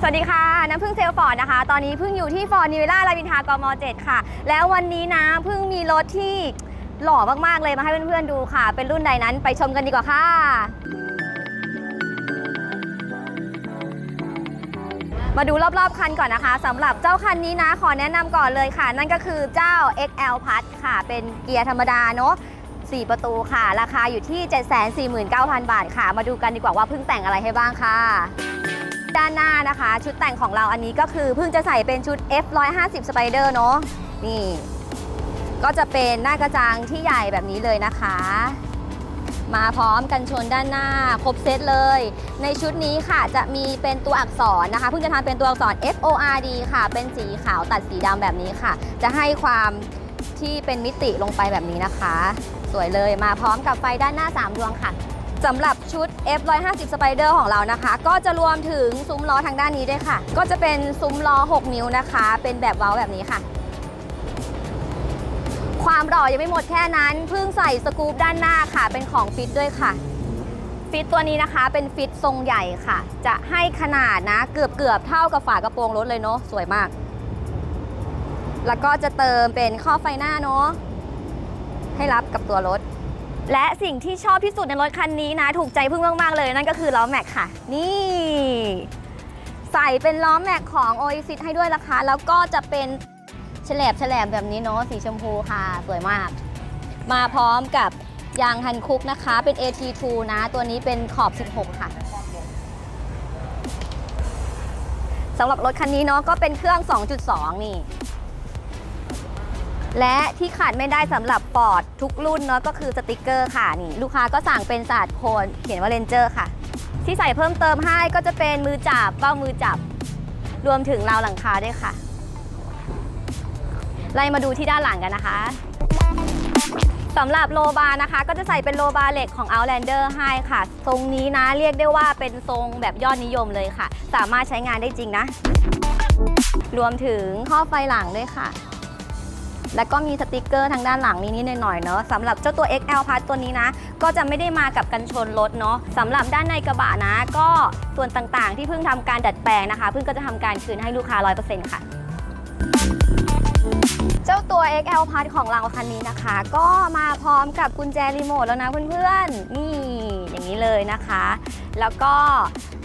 สวัสดีค่ะ น้ำพึ่งเซลฟอร์ดนะคะ ตอนนี้พึ่งอยู่ที่ฟอร์ดนิเวล่าลาวินทากม7ค่ะ แล้ววันนี้นะพึ่งมีรถที่หล่อมากๆเลยมาให้เพื่อนๆดูค่ะ เป็นรุ่นใดนั้นไปชมกันดีกว่าค่ะ มาดูรอบๆคันก่อนนะคะสำหรับเจ้าคันนี้นะขอแนะนำก่อนเลยค่ะ นั่นก็คือเจ้า XL Plus ค่ะ เป็นเกียร์ธรรมดาเนาะ4 ประตูค่ะ ราคาอยู่ที่ 749,000 บาทค่ะ มาดูกันดีกว่าว่าเพิ่งแต่งอะไรให้บ้างค่ะ ด้านหน้านะคะ ชุดแต่งของเราอันนี้ก็คือเพิ่งจะใส่เป็นชุด F150 Spider เนาะนี่ ก็จะเป็นหน้ากระจังที่ใหญ่แบบนี้เลยนะคะ มาพร้อมกันชนด้านหน้า ครบเซตเลย ในชุดนี้ค่ะจะมีเป็นตัวอักษรนะคะ เพิ่งจะทำเป็นตัวอักษร F O R D ค่ะ เป็นสีขาวตัดสีดำแบบนี้ค่ะ จะให้ความที่เป็นมิติลงไปแบบนี้นะคะ สวยเลยมาพร้อมกับไฟด้านหน้า 3 ดวงค่ะ สำหรับชุด F150 Spider ของเรานะคะ ก็จะรวมถึงซุ้มล้อทางด้านนี้ด้วยค่ะ ก็จะเป็นซุ้มล้อ 6 นิ้วนะคะ เป็นแบบเว้าแบบนี้ค่ะ ความหล่อยังไม่หมดแค่นั้น เพิ่งใส่สกู๊ปด้านหน้าค่ะ เป็นของฟิตด้วยค่ะ ฟิตตัวนี้นะคะ เป็นฟิตทรงใหญ่ค่ะ จะให้ขนาดนะเกือบเกือบเท่ากับฝากระโปรงรถเลยเนาะ สวยมาก แล้วก็จะเติมเป็นข้อไฟหน้าเนาะ ให้รับกับตัวรถ และสิ่งที่ชอบที่สุดในรถคันนี้นะ ถูกใจพึ่งมาก ๆ เลย นั่นก็คือล้อแม็กค่ะ นี่ ใส่เป็นล้อแม็กของ o a s i s ให้ด้วยนะคะ แล้วก็จะเป็นแฉลบแฉลบแบบนี้เนาะสีชมพูค่ะ สวยมาก มาพร้อมกับยางฮันคุกนะคะ เป็น AT2 นะ ตัวนี้เป็นขอบ 16 ค่ะสำหรับรถคันนี้เนาะก็เป็นเครื่อง 2.2 นี่ และที่ขาดไม่ได้สำหรับปอร์ดทุกรุ่นเนาะก็คือสติกเกอร์ค่ะนี่ลูกค้าก็สั่งเป็นศาสตร์โคนเขียนว่าเลนเจอร์ค่ะ ที่ใส่เพิ่มเติมให้ก็จะเป็นมือจับเป้ามือจับ รวมถึงราวหลังคาด้วยค่ะ ไล่มาดูที่ด้านหลังกันนะคะสำหรับโลบาร์นะคะ ก็จะใส่เป็นโลบาร์เหล็กของ Outlander ให้ค่ะ ทรงนี้นะเรียกได้ว่าเป็นทรงแบบยอดนิยมเลยค่ะ สามารถใช้งานได้จริงนะ รวมถึงข้อไฟหลังด้วยค่ะ แล้วก็มีสติกเกอร์ทางด้านหลังนี้นิดหน่อยๆเนาะสำหรับเจ้าตัว XL Plus ตัวนี้นะ ก็จะไม่ได้มากับกันชนรถเนาะสำหรับด้านในกระบะนะ ก็ส่วนต่างๆ ที่เพิ่งทำการดัดแปลงนะคะ เพิ่งก็จะทำการคืนให้ลูกค้า 100%ค่ะเจ้าตัว XL Plus ของเราคันนี้นะคะ ก็มาพร้อมกับกุญแจรีโมทแล้วนะเพื่อนๆ นี่อย่างนี้เลยนะคะ แล้วก็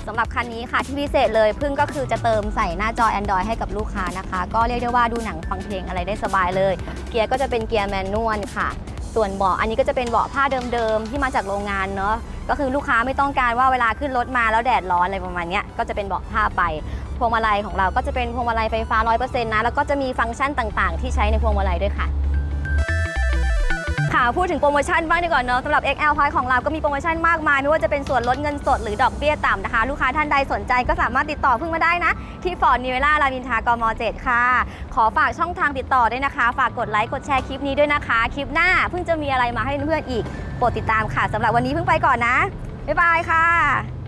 สำหรับคันนี้ค่ะที่พิเศษเลยพิ่งก็คือจะเติมใส่หน้าจอ Android ให้กับลูกค้านะคะ ก็เรียกได้ว่าดูหนังฟังเพลงอะไรได้สบายเลย เกียร์ก็จะเป็นเกียร์แมนนวลค่ะ ส่วนเบาะอันนี้ก็จะเป็นเบาะผ้าเดิมๆที่มาจากโรงงานเนาะก็คือลูกค้าไม่ต้องการว่าเวลาขึ้นรถมาแล้วแดดร้อนอะไรประมาณนี้ก็จะเป็นเบาะผ้าไปพวงมาลัยของเราก็จะเป็นพวงมาลัยไฟฟ้า 100%นะแล้วก็จะมีฟังก์ชันต่างๆ ที่ใช้ในพวงมาลัยด้วยค่ะ ค่ะ พูดถึงโปรโมชั่นบ้างดีกว่าเนาะสำหรับ XL Point ของเราก็มีโปรโมชั่นมากมาย ไม่ว่าจะเป็นส่วนลดเงินสดหรือดอกเบี้ยต่ำนะคะ ลูกค้าท่านใดสนใจก็สามารถติดต่อพึ่งมาได้นะ ที่ฟอร์ดนิเวล่ารามินทากม 7 ค่ะ ขอฝากช่องทางติดต่อด้วยนะคะ ฝากกดไลค์กดแชร์คลิปนี้ด้วยนะคะ คลิปหน้าเพิ่งจะมีอะไรมาให้เพื่อนๆอีกโปรดติดตามค่ะสำหรับวันนี้เพิ่งไปก่อนนะบ๊ายบายค่ะ